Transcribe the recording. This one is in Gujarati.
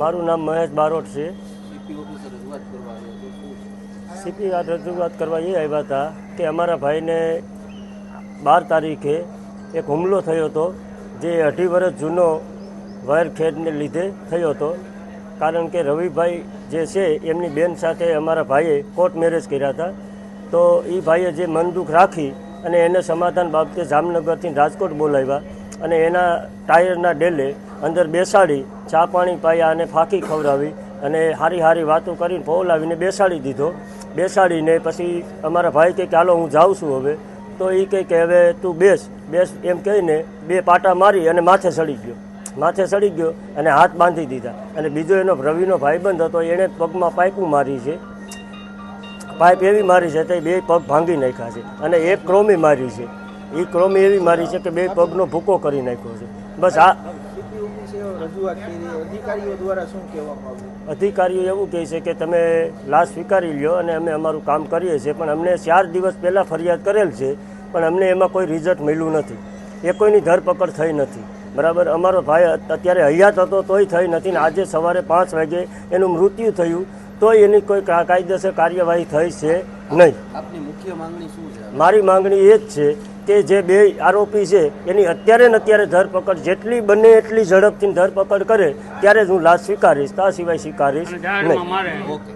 મારું નામ મહેશ બારોટ છે. સીપી આ રજૂઆત કરવા એ આવ્યા હતા કે અમારા ભાઈને બાર તારીખે એક હુમલો થયો હતો જે અઢી વર્ષ જૂનો વાયર ખેડને લીધે થયો હતો. કારણ કે રવિભાઈ જે છે એમની બેન સાથે અમારા ભાઈએ કોર્ટ મેરેજ કર્યા હતા. તો એ ભાઈએ જે મન દુઃખ રાખી અને એને સમાધાન બાબતે જામનગરથી રાજકોટ બોલાવ્યા અને એના ટાયરના ડેલે અંદર બેસાડી, ચા પાણી પાયા અને ફાંકી ખવડાવી અને હારી હારી વાતો કરીને પહોલાવીને બેસાડી દીધો. બેસાડીને પછી અમારા ભાઈ કહે કે, હાલો, હું જાઉં છું હવે. તો એ કહે કે, હવે તું બેસ. બેસ એમ કહીને બે પાટા મારી અને માથે સડી ગયો. માથે સડી ગયો અને હાથ બાંધી દીધા. અને બીજો એનો રવિનો ભાઈબંધ હતો, એણે પગમાં પાઇપું મારી છે. પાઇપ એવી મારી છે તે બે પગ ભાંગી નાખ્યા છે અને એક ક્રોમી મારી છે. એ ક્રોમી એવી મારી છે કે બે પગનો ભૂકો કરી નાખ્યો છે. બસ આ અધિકારીઓ એવું કહે છે કે તમે લાશ સ્વીકારી લ્યો અને અમે અમારું કામ કરીએ છીએ, પણ અમને ચાર દિવસ પહેલાં ફરિયાદ કરેલ છે, પણ અમને એમાં કોઈ રિઝલ્ટ મળ્યું નથી. એ કોઈની ધરપકડ થઈ નથી. બરાબર? અમારો ભાઈ અત્યારે હયાત હતો, તોય થઈ નથી ને આજે સવારે પાંચ વાગે એનું મૃત્યુ થયું. તોય એની કોઈ કાયદેસર કાર્યવાહી થઈ છે નહીં. આપની મુખ્ય માંગણી શું છે? મારી માંગણી એ જ છે કે જે બે આરોપી છે એની અત્યારે ને અત્યારે ધરપકડ જેટલી બને એટલી ઝડપથી ધરપકડ કરે ત્યારે જ હું લાશ સ્વીકારીશ તા સિવાય સ્વીકારીશ નહીં. ઓકે.